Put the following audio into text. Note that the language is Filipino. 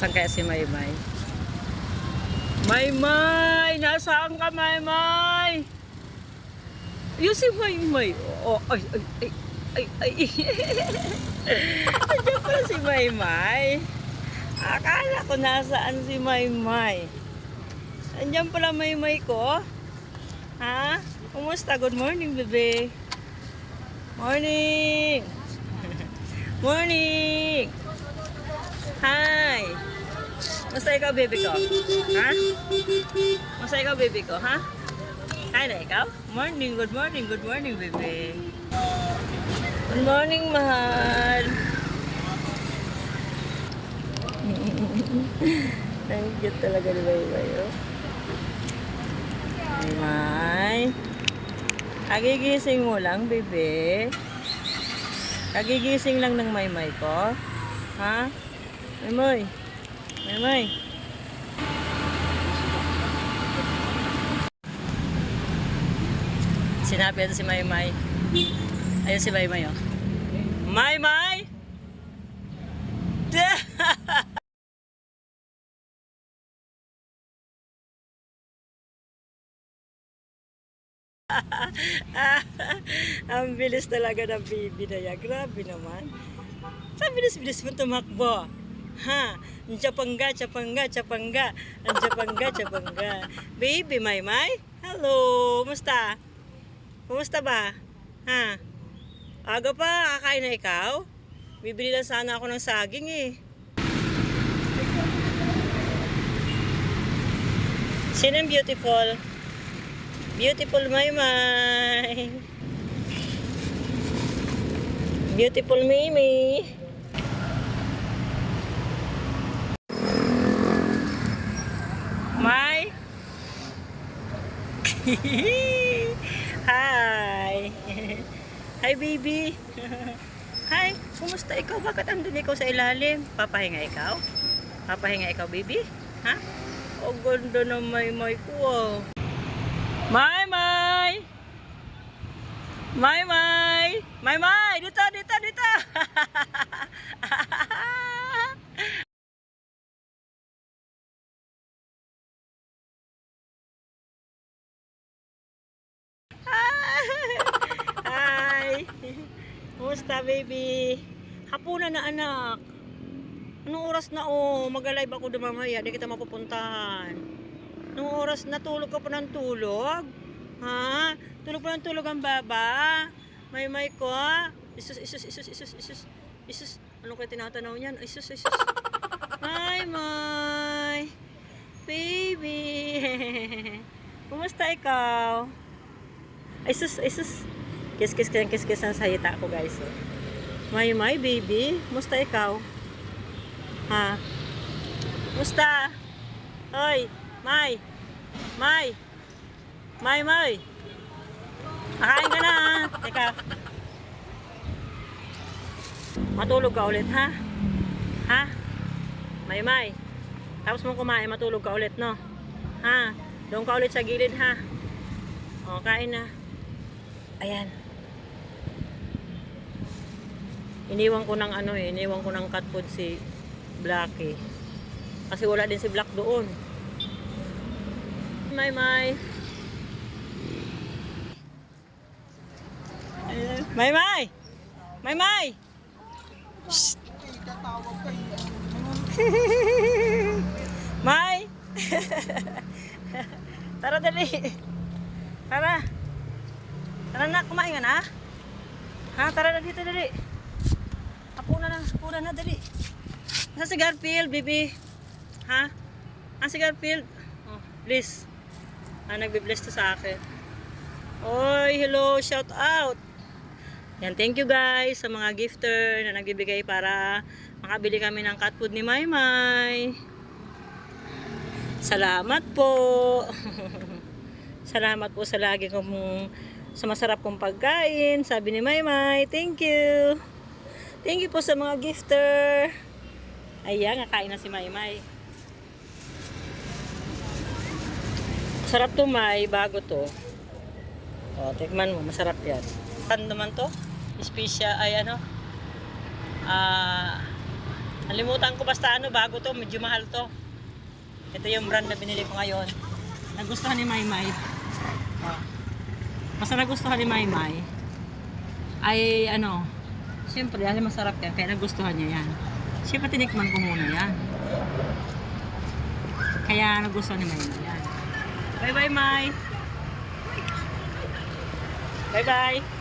Nasaan kaya si Maymay? Maymay! Nasaan ka, Maymay? Yung si Maymay. Oh, ay, ay, ay, ay, ay. Andiyan pala si Maymay. Akala ko nasaan si Maymay. Andiyan pala Maymay ko. Ha? Kumusta? Good morning, bebe. Morning. Morning. Hi. Musta ikaw, baby ko? Ha? Musta ikaw, baby ko, ha? Hi na ikaw? Morning, good morning, good morning, baby. Good morning, mahal. Ang cute talaga ni Baybay, oh. Maymay. Kagigising mo lang, bebe. Kagigising lang ng maymay ko. Ha? Maymay. Maymay. Sinabi ito si Maymay. Ayun si Maymay, oh. Maymay! Ang bilis talaga ng baby na yan. Grabe naman. Sa bilis-bilis mo tumakbo. Ha? Ang Japanga, Japanga, Japanga. Ang Japanga, Japanga. Baby, Maymay? Hello. Kumusta? Kumusta ba? Ha? Aga pa, kakain na ikaw? Bibili lang sana ako ng saging eh. Sino beautiful? Beautiful Maymay. Beautiful Mimi. May. Hi. Hi baby. Hi. Kumusta ikaw? Bakit andun ikaw sa ilalim? Papahinga ikaw? Papahinga ikaw baby? Ha? O ganda ng Maymay ko ah. May May! May May! May May! Dito, dito, dito! Kumusta baby? Hapunan na anak. Anong oras na oh? Mag-live ako doon mamaya. Di kita mapupuntahan. Anong oras na tulog ka pa ng tulog? Ha? Tulog pa ng tulog ang baba? May may ko? Isus, isus, isus, isus, isus, isus. Ano kaya tinatanaw niyan? Isus, isus. May may. Baby. Kumusta ikaw? Isus, isus. Kiss, kiss, kiss, kiss, kiss ang salita ko guys. Oh. May may baby. Kumusta ikaw? Ha? Kumusta? Hoy, May. May. May, May. Makain ka na? Teka. Matulog ka ulit, ha? Ha? May, May. Tapos mo kumain, matulog ka ulit, no? Ha? Doon ka ulit sa gilid, ha? O, kain na. Ayan. Iniwan ko ng ano eh, iniwan ko ng cat food si Blackie. Kasi wala din si Black doon. May may. May may. May may. May. Tara dali. Tara. Tara na, kumain ka na. Ha, tara na dito dali. Apuna na, apuna na dali. Nasa si Garfield, baby? Ha? Ah, si Garfield? Oh, please. Ah, nagbe-bless to sa akin. Oy, hello, shout out. Yan, thank you guys sa mga gifter na nagbibigay para makabili kami ng cat food ni Maymay. Salamat po. Salamat po sa lagi kong sa masarap kong pagkain. Sabi ni Maymay, thank you. Thank you po sa mga gifter. Ayan, kakain na si Maymay. Sarap to May, bago to. O, tikman mo, masarap yan. Ano naman to? Especia, ay ano? Ah, Nalimutan ko basta ano, bago to, medyo mahal to. Ito yung brand na binili ko ngayon. Nagustuhan ni Maymay. Oh. Basta nagustuhan ni Maymay, ay ano, siyempre, alam masarap yan, kaya nagustuhan niya yan. Siyempre, tinikman ko muna yan. Kaya nagustuhan ni Maymay yan. Bye-bye, May! Bye-bye!